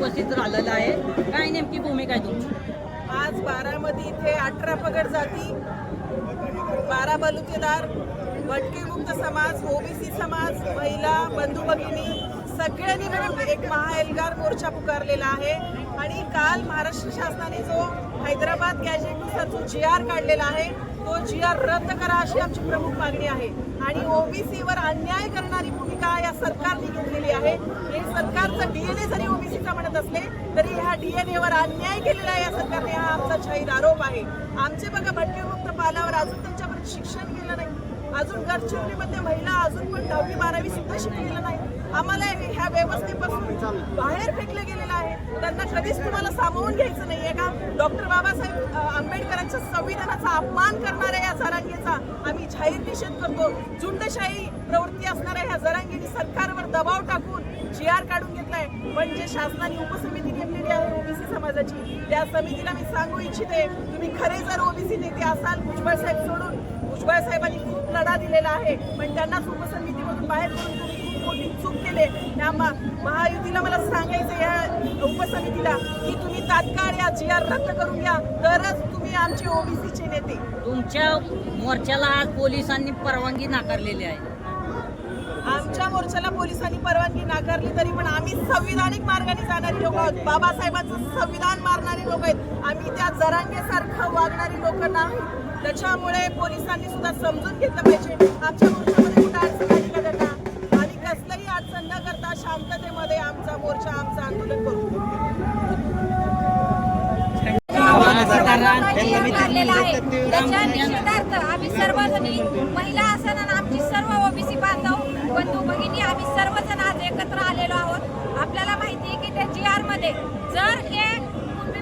उपस्थित राहिलेला आहे. काय नेमकी भूमिका आहे तुमची? आज बारामध्ये इथे अठरा पगड जाती. बारा बलुतेदार भटकेमुक्त समाज ओबीसी समाज महिला बंधू भगिनी सगळ्यांनी मिळून एक महाएल्गार मोर्चा पुकारलेला आहे. आणि काल महाराष्ट्र शासनाने जो हैदराबाद गॅजेटनुसार जो जी आर काढलेला आहे तो जी आर रद्द करा अशी आमची प्रमुख मागणी आहे. आणि ओबीसीवर अन्याय करणारी भूमिका या सरकारने घेतलेली आहे. हे सरकारचं डीएनए जरी ओबीसीचा तरी ह्या डीएनएवर अन्याय केलेला आहे या सरकारने. हा आमचा जाहीर आरोप आहे. आमचे बघा भटकेमुक्त पालावर अजून त्यांच्यापर्यंत शिक्षण गेलं नाही. अजून गडचिरोलीमध्ये महिला अजून पण दहावी बारावी सुद्धा शिकलेलं नाही. आम्हाला ह्या व्यवस्थेपासून बाहेर फेकलं गेलेलं आहे. त्यांना कधीच तुम्हाला सामावून घ्यायचं नाही. डॉक्टर बाबासाहेब आंबेडकरांच्या संविधानाचा अपमान करणाऱ्या या जरांगेचा आम्ही जाहीर निषेध करतो. झुंडशाही प्रवृत्ती असणाऱ्या ह्या जरांगेने सरकारवर दबाव टाकून जी आर काढून घेतलाय. पण जे म्हणजे शासनाने उपसमिती नेमलेली आहे ओबीसी समाजाची. त्या समितीला मी सांगू इच्छिते तुम्ही खरे जर ओबीसी नेते असाल भुजबळ साहेब सोडून. भुजबळ साहेबांनी खूप लढा दिलेला आहे. पण त्यांनाच उपसमितीमधून बाहेर करून तुम्ही मोठी चूक केले. त्या मा- महायुतीला मला सांगायचं या उपसमितीला की तुम्ही तात्काळ या जी आर रद्द करून घ्या. तरच तुम्ही आमचे ओबीसीचे नेते. तुमच्या मोर्चाला आज पोलिसांनी परवानगी नाकारलेली आहे. आमच्या मोर्चाला पोलिसांनी परवानगी नाकारली तरी पण आम्ही संविधानिक मार्गाने जाणारी लोक आहोत. बाबासाहेबांचं संविधान मारणारी लोक आहेत. आम्ही त्या जरांगेसारखं वागणारी लोक नाही. त्याच्यामुळे पोलिसांनी सुद्धा समजून घेतलं पाहिजे. आमच्या मोर्चा आमचं आंदोलन करू. आम्ही सर्वजणी महिला असताना आमची सर्व ओबीसी बांधव बंधू भगिनी आम्ही सर्वजण आज एकत्र आलेलो आहोत आपल्याला माहिती आहे की त्या जी आरमध्ये जर हे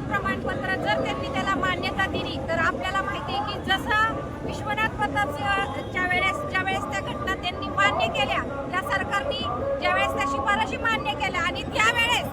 प्रमाणपत्र जर त्यांनी त्याला मान्यता दिली तर आपल्याला माहिती आहे की जसं विश्वनाथ पथाच्या वेळेस ज्या वेळेस त्या घटना त्यांनी मान्य केल्या त्या सरकारने ज्यावेळेस त्या शिफारशी मान्य केलं. आणि त्यावेळेस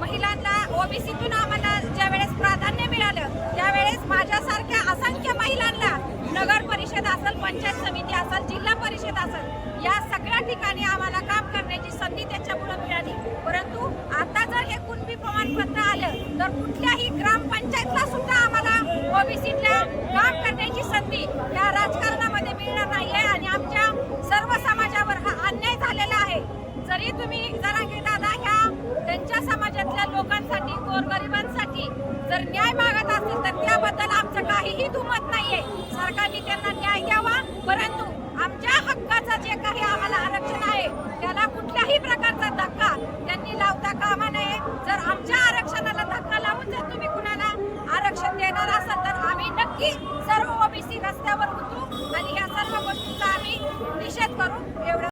महिलांना ओबीसीतून आम्हाला ज्या वेळेस प्राधान्य मिळालं त्यावेळेस माझ्यासारख्या असंख्य महिलांना नगर परिषद असेल पंचायत समिती असेल जिल्हा परिषद असेल या सगळ्या ठिकाणी आम्हाला काम करण्याची संधी त्याच्यामुळे मिळाली. परंतु आता जर हे कुणबी प्रमाणपत्र आलं तर कुठल्याही ग्रामपंचायतला सुद्धा आम्हाला ओबीसीतल्या काम करण्याची संधी या राजकारणामध्ये मिळणार नाहीये आणि आमच्या सर्व समाजावर हा अन्याय झालेला आहे जरी तुम्ही जरांगे दादा ह्या त्यांच्या समाजातल्या लोकांसाठी गोरगरिबांसाठी जर न्याय मागत असतील तर त्याबद्दल आमचं काहीही दुमत नाहीये. सरकारने त्यांना न्याय द्यावा परंतु आमच्या हक्काचं जे काही आम्हाला आरक्षण आहे त्याला कुठल्याही प्रकारचा धक्का त्यांनी लावता कामा नये. जर आमच्या आरक्षणाला धक्का लावून जर तुम्ही कुणाला आरक्षण देणार असाल तर आम्ही नक्की सर्व ओबीसी रस्त्यावर उतरू आणि ह्या सर्व गोष्टीचा आम्ही निषेध करू. एवढं